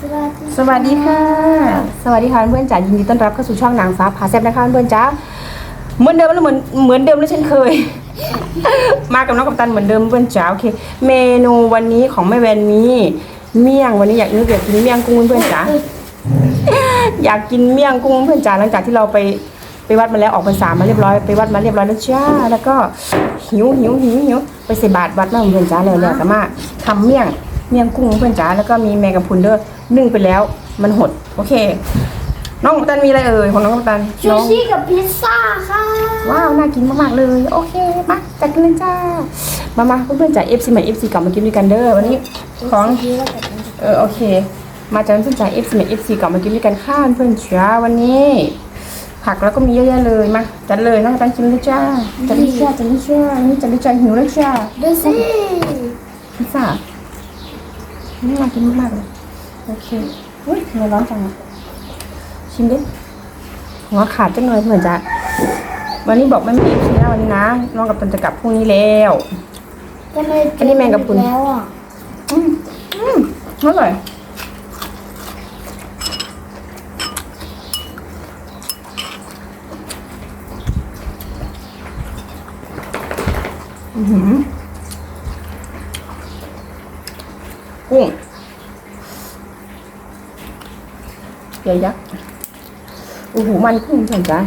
สวัสดีสวัสดีค่ะ สวัสดีค่ะเพื่อนจ๋ายินดีต้อนรับเข้าสู่ช่องนางฟ้าพาแซ่บนะคะเพื่อนจ๋าเหมือนเดิมแล้วเหมือนเหมือนเดิมแล้วเช่นเคย มากับน้องกัปตันเหมือนเดิมเพื่อนจ๋าโอเค เมนูวันนี้ของแม่แวนมีเมี่ยงวันนี้อยากนึกอยากกินเมี่ยงกุ้งเพื่อนจ๋าอยากกินเมี่ยงกุ้งเพื่อนจ๋าหลังจากที่เราไปไปวัดมาแล้วออกพรรษามาเรียบร้อยไปวัดมาเรียบร้อยแล้วจ้าแล้วก็หิวหิวหิวหิวไปใส่บาตรวัดมาเพื่อนจ๋าเลยแล้วก็มาทำเมี่ยง เมี่ยงกุ้งเพื่อนจ๋าแล้วก็มีแมงกะพรุนเด้อนึ่งไปแล้ว มันหด โอเค น้องกัปตันมีอะไรเอ่ยของน้องกัปตันชูน้องชี่กับพิซซ่าค่ะว้าวน่ากินมากๆเลย โอเคมาจัดกันเลยจ้ามามาเพื่อนๆจาก FC ใหม่ FC กลับมากินด้วยกันเด้อวันนี้ของดีแล้วกันเออโอเค มาจากเพื่อนจาก FC ใหม่ FC กลับมากินด้วยกันข้าวเพื่อนๆจ้าวันนี้ผักแล้วก็มีเยอะแยะเลยมาจัดเลยน้องกัปตันกินเลยจ้าจัดเลยจ้าจัดเลยจ้านี่จัดเลยจ้าหิวแล้วจ้าดูสิพิซซ่า น่ากินมากๆเลยโอเคอุ้ยทำไมร้อนจังอะชิมดิหัวขาดจังเลยเหมือนจะ วันนี้บอกไม่มีเอฟซีนะวันนี้นะน้องกับตันจะกลับพรุ่งนี้แล้วทำไมอันนี้แมงกะพรุนแล้วอะอืมอืมอร่อยอือหือ กุ้งใหญ่ยักษ์โอ้โหมันกุ้งเห็นจ้ะ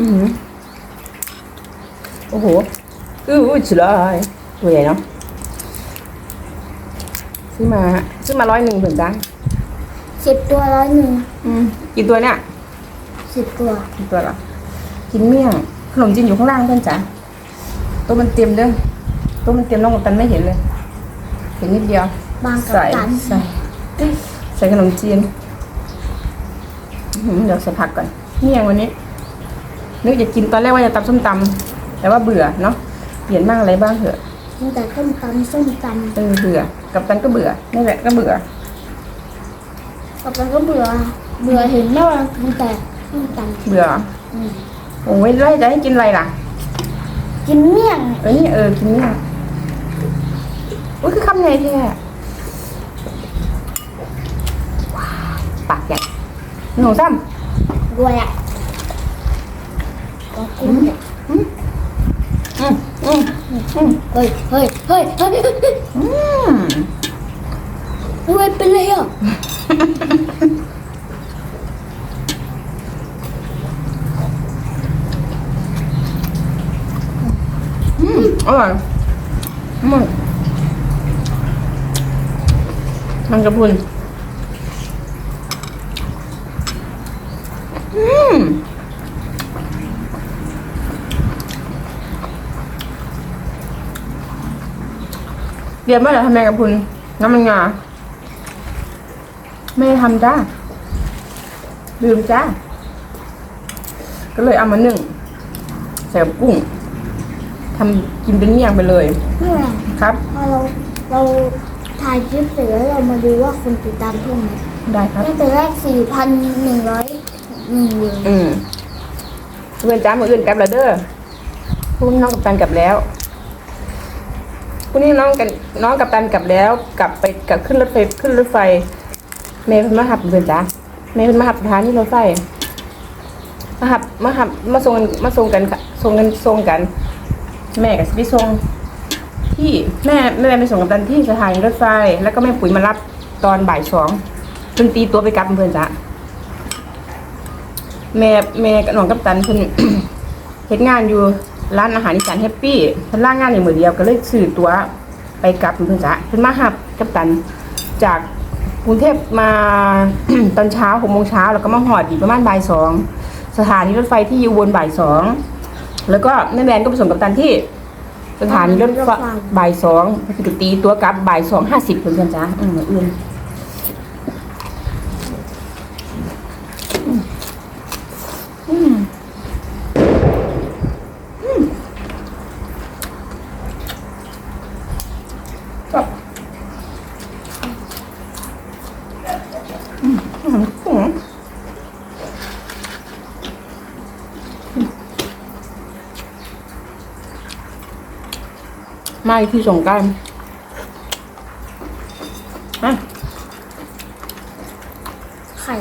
อือหือโอ้โหอื้อฉลายตัวใหญ่เนาะซื้อมาซื้อมาร้อยหนึ่งเหมือนกันสิบตัวร้อยหนึ่งอืมกี่ตัวเนี่ยสิบตัวกี่ตัวละกินเมี่ยงขนมจีนอยู่ข้างล่างเพื่อนจ๋าตัวมันเต็มเด้อตัวมันเต็มน้องกับตันไม่เห็นเลย เห็นนิดเดียว บางกับใส่ตันใส่ใส่ขนมจีนอื้อหือเดี๋ยวใส่ผักก่อนเมี่ยงวันนี้นึกจะกินตอนแรกว่าจะตำส้มตำแต่ว่าเบื่อเนาะเปลี่ยนบ้างอะไรบ้างเถอะมีแต่ต้มตำส้มตเออเบื่อ กับตันก็เบื่อนี่แหละก็เบื่อำกับตันก็เบื่อ เบื่อเห็นแม่วันกินแต่ส้มตเบื่อำอืมโอ้ยไล่จะให้กินอะไรล่ะ กินเมี่ยง เอ้ยเออกินเนี่ย อุ้ยคือคำใหญ่แท้ว้าวปากใหญ่หนูซ้ด้วยอะก็กินเนี่ยำอืมอืมอืมอืมเฮ้ยเฮ้ยเฮ้ยเฮ้ยอืมทำไมเป็นไรอะอืมอร่อยอืม มันกระพุนอืมเดี๋ยวเมื่อไหร่ทำแมงกะพรุนน้ำมันงาไม่ได้ทำจ้าลืมจ้า ก็เลยเอามานึ่งใส่กับกุ้งทำกินเป็นเมี่ยงไปเลยเมื่อครับพอเราเรา ถ่ายคลิปเสร็จแล้วเรามาดูว่าคนติดตามเพิ่มไหมได้ครับ ตั้งแต่แรกสี่พันหนึ่งร้อยหนึ่งเลยอืมเพื่อนจ้ามืออื่นกลับแล้วเด้อพรุ่งนี้น้องกับตันกลับแล้วพรุ่งนี้น้องกันน้องกับตันกลับแล้ว กลับไปกลับขึ้นรถไฟขึ้นรถไฟ เมย์เพิ่นมาหับเพื่อนจ้าเมย์เพิ่นมาหับสถานีรถไฟมาหับมาหับมาส่งกันมาส่งกันค่ะส่งกันส่งกัน แม่กับสิไปส่ง ที่แม่แม่ไปส่งกับตันที่สถานีรถไฟ แล้วก็แม่ปุ๋ยมารับตอนบ่ายสองเพิ่นตีตัวไปกลับเพื่อนจ้าแม่แม่กับน้องกัปตันเพิ่นเฮ็ดงานอยู่ร้านอาหารอีสานแฮปปี้เพิ่นล่างงานอยู่มื้อเดียวก็เลยซื้อตั๋วไปกลับเพิ่นจ้ะเพิ่นมาหับกัปตันจากกรุงเทพมาตอนเช้า6โมงเช้าแล้วก็มาหอดอีกประมาณบ่ายสองสถานีรถไฟที่อยู่บนบ่ายสองแล้วก็แม่แมนก็ไปส่งกัปตันที่ สถานีรถไฟบ่ายสองเพิ่นก็ตีตัวกลับบ่ายสองห้าสิบเพิ่นจ้าอืมออื่น อืมอืมครับอืมอืมอืม มาอีกที่สงกรารอะไข่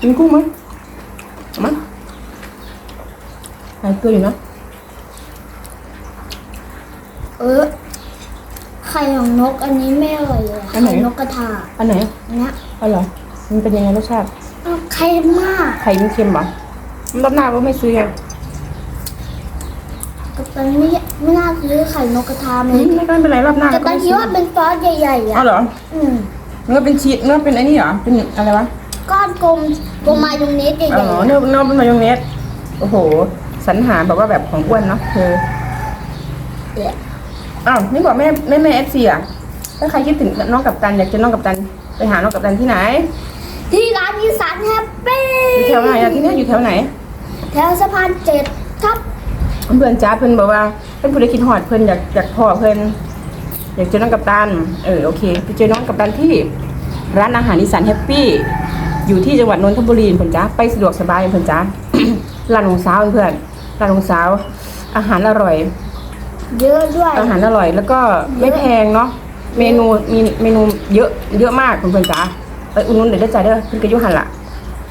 กินกุ้งไหมเอามาหลายตัวอยู่นะ เออ ไข่ของนกอันนี้ไม่อร่อยเลยไข่นกกระทาอันไหนอันเนี้ยเอาเหรอมันเป็นยังไงรสชาติอ้าวเค็มมากไข่มันเค็มเหรอรอบหน้าก็ไม่ซื้อไง กับตันไม่ไม่น่าซื้อไข่นกกระทาเลอืยมไม่เป็นไรรอบหน้ากับตันไม่คิดซื้อว่าเป็นซอสใหญ่ๆอะเอาเหรออืมเนื้อเป็นชีสเนื้อเป็นไอ้นี่เหรอเป็นอะไรวะก้อนกลมกลมมาตรงนี้ใหญ่อ๋อๆเนื้อเนื้อเป็นมายองเนสโอ้โหสรรหาแบบว่าแบบของอ้วนเนาะเธอเอ๊ะอ้าวนี่บอกแม่แม่แม่เอฟซีอะถ้าใครคิดถึงน้องกับตันอยากเจอน้องกับตันไปหาน้องกับตันที่ไหนที่ร้านอีสานแฮปปี้อยู่แถวไหนอะที่เนี่ยอยู่แถวไหนแถวสะพานเจ็ดครับ เพื่อนจ้าเพื่อนบอกว่าเพื่อนผู้ใดคิดฮอดเพื่อนอยากอยากพ่อเพื่อนอยากเจอน้องกับตันเออโอเคไปเจอน้องกับตันที่ร้านอาหารอีสานแฮปปี้อยู่ที่จังหวัดนนทบุรีเพื่อนจ้าไปสะดวกสบายเพื่อนจ้าร้านของสาวเพื่อนร้านของสาว อาหารอร่อย เยอะด้วยอาหารอร่อย แล้วก็ไม่แพงเนาะเมนูมีเมนูเยอะเยอะมากเพื่อนๆจ้าไปอุ่นนุ่นเดี๋ยวได้จ่ายเด้อเพื่อนกระยุหันละ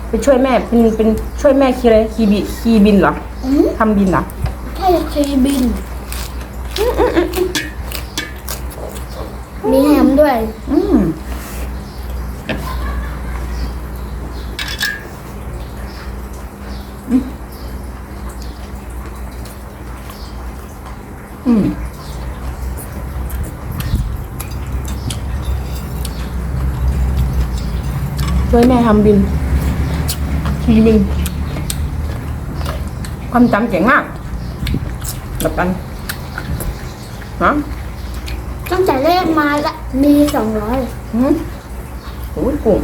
ไปช่วยแม่เป็นเป็นช่วยแม่คีอะไรคีบิคีบินเหรออืมทำบินเหรอ ใช่เคยบินมีแฮมด้วย อืมอืมช่วยแม่ทำบินคีบิน ความจำเก่งมาก แบบกันฮะตั้งแต่แรกมาละมีสองร้อยอืมโอ้ยกุ้ง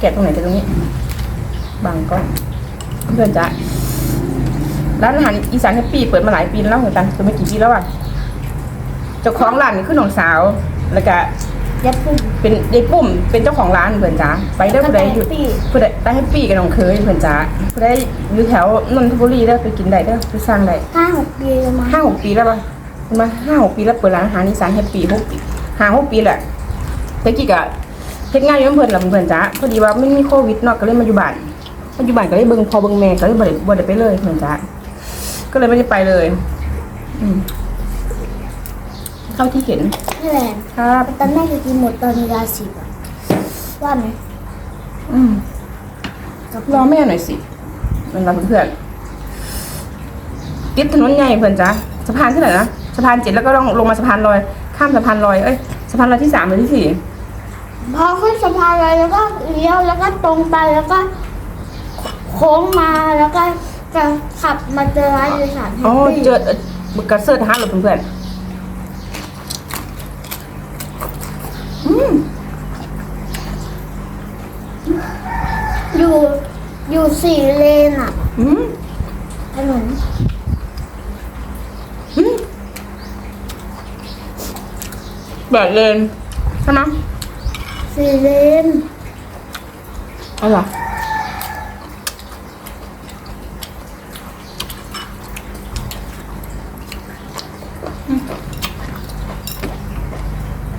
แกะตรงไหนแกะตรงนี้ บางก้อนเพื่อนจ้ะร้านอาหารอีสานแฮปปี้เปิดมาหลายปีแล้วเหมือนกันเปิดมากี่ปีแล้วอะเจ้าของร้านนี่คือน้องสาว แล้วก็ ยัดปุ่มเป็นยายปุ้มเป็นเจ้าของร้านเพื่อนจ้าไปได้ผู้ใดอยู่แล้วก็ Happy ผู้ใดได้แฮปปี้กับน้องเคยเพื่อนจ้าผู้ใดอยู่แถวนนทบุรีได้อไปกินได้เด้อไปสร้างได้ห้าหกปีแล้วมั้งห้าหกปีแล้วป่ะมาห้าหกปีแล้วเปิดร้านอาหารอีสานแฮปปี้หกปีห้าหกปีแหละแต่กี้กะเฮ็ดงานอยู่อำเภอลำเพิ่นจ้าพอดีว่าไม่มีโควิดเนาะก็เลยมาอยู่บ้านมาอยู่บ้านก็เลยเบิ่งพอเบิ่งแม่ก็เลยบ่ได้บ่ได้ไปเลยเหมือนจ้าก็เลยไม่ได้ไปเลย อืม เข้าที่เห็นนี่แหละครับตอนแรกจะกินหมดตอนเวลาสิบอะว่าไหมอืมกับรอแม่หน่อยสิมันรับเพื่อนๆติดถนนใหญ่เพื่อนจ้าสะพานที่ไหนนะสะพานเจ็ดแล้วก็ต้องลงมาสะพานลอย ข้ามสะพานลอยเอ้ยสะพานลอยที่สามหรือที่สี่พอขึ้นสะพานเลยแล้วก็เลี้ยวแล้วก็ตรงไปแล้วก็ โค้งมาแล้วก็จะขับมาเจอร้านอีสานแฮอ๋อปปี้เจอเอ่อกัสเซอร์ทหารหรือเพื่อน อยู่อยู่สี่เลนอะอืมถนนอืมแบบเลนใช่ไหมสี่เลนเอาเหรอ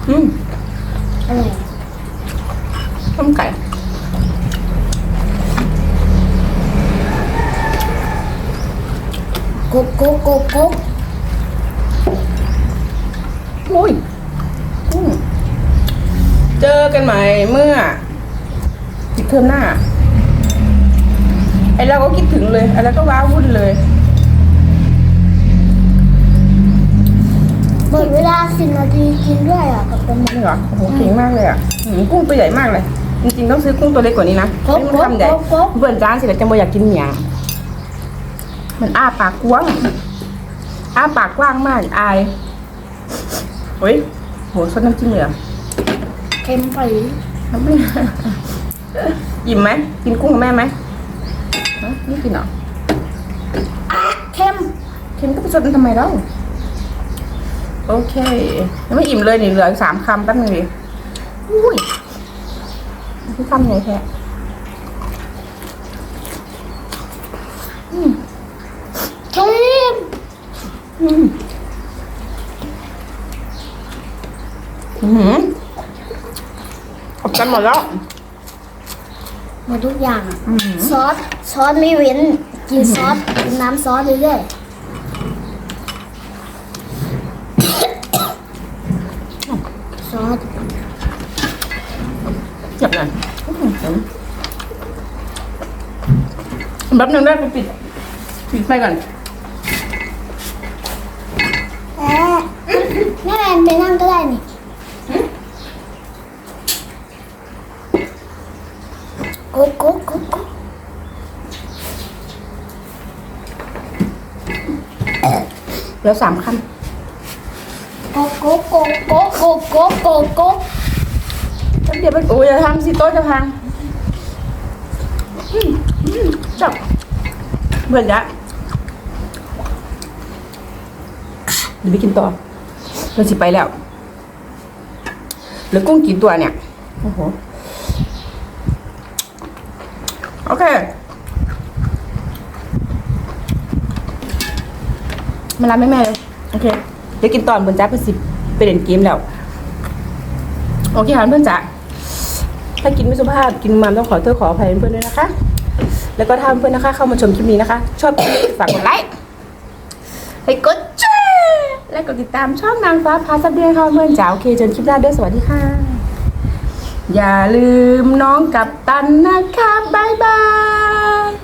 อืมอะ กุ๊กกุ๊กกุ๊กกุ๊กอุ้ยอืมเจอกันใหม่เมื่อปิดเทอมหน้า ไอเราก็คิดถึงเลยไอเราก็ว้าวุ่นเลยหมดเวลาสิบนาทีกินด้วยอะกับตำรวจนี่เหรอโอ้โหเก่งมากเลยอะหืมกุ้งตัวใหญ่มากเลย จริงๆต้องซื้อกุ้งตัวเล็กกว่านี้นะครบไม่มันคำใหญ่ครบครบเบื่อนจ้านสิแล้วจะไม่อยากกินเหมียง มันอ้าปากกว้างอ้าปากกว้างมากอายเฮ้ยโหซดน้ำจิ้มเลยเหรอเค็มไปน้ำไม่อิ่มไหมกินกุ้งกับแม่ไหมฮะนี่กินเหรออะเค็มเค็มก็ไปซดมันทำไมแล้วโอเคยังไม่อิ่มเลยนี่เหลืออีกสามคำแป๊บนึงดิอุ้ยพี่คำไหนแท้อืม เค็ม อืมอือหืออบกันหมดแล้ว หมดทุกอย่างอะซอสซอสไม่เว้น กินซอสกินน้ำซอสเรื่อยๆซอสเจ็บหน่อยอื้อหือแป๊บนึงได้ไปปิดปิดไฟก่อน แม่แม่แมน ไปนั่งก็ได้นี่กุ๊กกุ๊กกุ๊กกุ๊กแล้วสามคันกุ๊กกุ๊กกุ๊กกุ๊กกุ๊กกุ๊กกุ๊กกุ๊กแป๊บเดี๋ยวไปโอ้ยอย่าทำสิโต๊ะจะพังอืมอืมจับเบื่อจะเดี๋ยวไปกินต่อ เราสิไปแล้วเหลือกุ้งกี่ตัวเนี่ยโอ้โหโอเคมารับแม่แม่เลยโอเคเดี๋ยวกินตอนบนจ้าเพื่อสิไปเล่นเกมแล้วโอเคค่ะเพื่อนจ๋าถ้ากินไม่สุภาพกินมันต้องขอโทษขออภัยเพื่อนๆด้วยนะคะ แล้วก็ถ้าเพื่อนนะคะ เข้ามาชมคลิปนี้นะคะ ชอบคลิปนี้ฝากกดไลค์ให้กดแชร์ และกดติดตามช่องนางฟ้าพาสับเดียค่ะเพื่อนจ๋าโอเคจนคลิปหน้าด้วยสวัสดีค่ะ อย่าลืมน้องกับตันนะคะ บ๊ายบาย